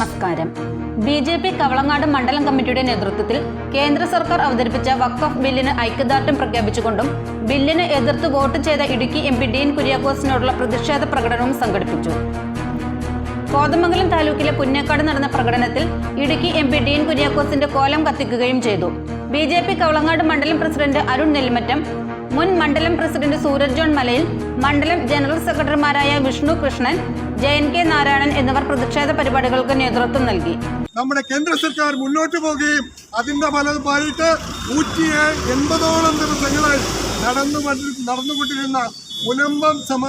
നമസ്കാരം. B J P Kavalangad മണ്ഡലം കമ്മിറ്റിയുടെ നേതൃത്വത്തിൽ കേന്ദ്ര സർക്കാർ അവതരിപ്പിച്ച വഖഫ് ബില്ലിന് ഐക്യദാർഢ്യം പ്രഖ്യാപിച്ചുകൊണ്ടും ബില്ലിന് എതിർത്ത് വോട്ട് ചെയ്ത ഇടുക്കി എം പി ഡീൻ കുര്യാക്കോസിനോടുള്ള പ്രതിഷേധ പ്രകടനവും സംഘടിപ്പിച്ചു. കോതമംഗലം താലൂക്കിലെ പുന്നേക്കാട് നടന്ന പ്രകടനത്തിൽ ഇടുക്കി എം പി ഡീൻ കുര്യാക്കോസിന്റെ കോലം കത്തിക്കുകയും ചെയ്തു. ബി ജെ പി കവളങ്ങാട് മണ്ഡലം പ്രസിഡന്റ് അരുൺ നെല്ലിമറ്റം മുൻ മണ്ഡലം പ്രസിഡന്റ് സൂരജ് ജോൺ മലയിൽ മണ്ഡലം ജനറൽ സെക്രട്ടറിമാരായ വിഷ്ണു കൃഷ്ണൻ ജയൻ കെ നാരായണൻ എന്നിവർ പ്രതിഷേധ പരിപാടികൾക്ക് നേതൃത്വം നൽകി. നമ്മുടെ കേന്ദ്ര സർക്കാർ മുന്നോട്ട് പോകുകയും അതിന്റെ ഫലമായിട്ട് നൂറ്റി എൺപതോളം ദിവസങ്ങൾ നടന്നു നടന്നുകൊണ്ടിരുന്ന മുനമ്പം സമ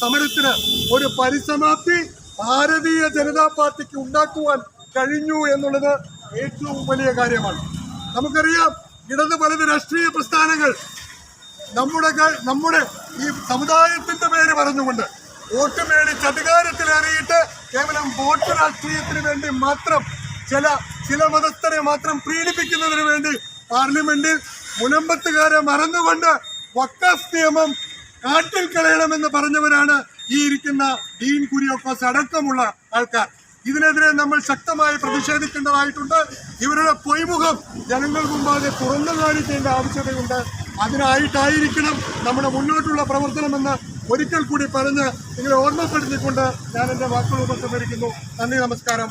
സമരത്തിന് ഒരു പരിസമാപ്തി ഭാരതീയ ജനതാ പാർട്ടിക്ക് ഉണ്ടാക്കുവാൻ കഴിഞ്ഞു എന്നുള്ളത് ഏറ്റവും വലിയ കാര്യമാണ്. നമുക്കറിയാം ഇടത് വലത് രാഷ്ട്രീയ പ്രസ്ഥാനങ്ങൾ നമ്മുടെ നമ്മുടെ ഈ സമുദായത്തിന്റെ പേര് പറഞ്ഞുകൊണ്ട് വോട്ട് മേടിച്ച് അധികാരത്തിലേറിയിട്ട് കേവലം വോട്ട് രാഷ്ട്രീയത്തിന് വേണ്ടി മാത്രം ചില ചില മതസ്ഥരെ മാത്രം പ്രീണിപ്പിക്കുന്നതിന് വേണ്ടി പാർലമെന്റിൽ മുനമ്പത്തുകാരെ മറന്നുകൊണ്ട് വക്കാസ് നിയമം കാട്ടിൽ കളയണമെന്ന് പറഞ്ഞവരാണ് ഈ ഇരിക്കുന്ന ഡീൻ കുര്യോക്കോസ് അടക്കമുള്ള ആൾക്കാർ. ഇതിനെതിരെ നമ്മൾ ശക്തമായി പ്രതിഷേധിക്കേണ്ടതായിട്ടുണ്ട്. ഇവരുടെ പൊയ്മുഖം ജനങ്ങൾ മുമ്പാകെ തുറന്നു കാണിക്കേണ്ട ആവശ്യതയുണ്ട്. അതിനായിട്ടായിരിക്കണം നമ്മുടെ മുന്നോട്ടുള്ള പ്രവർത്തനമെന്ന് ഒരിക്കൽ കൂടി പറഞ്ഞ് നിങ്ങളെ ഓർമ്മപ്പെടുത്തിക്കൊണ്ട് ഞാൻ എന്റെ വാക്കുകൾ ഉപസംഹരിക്കുന്നു നന്ദി നമസ്കാരം.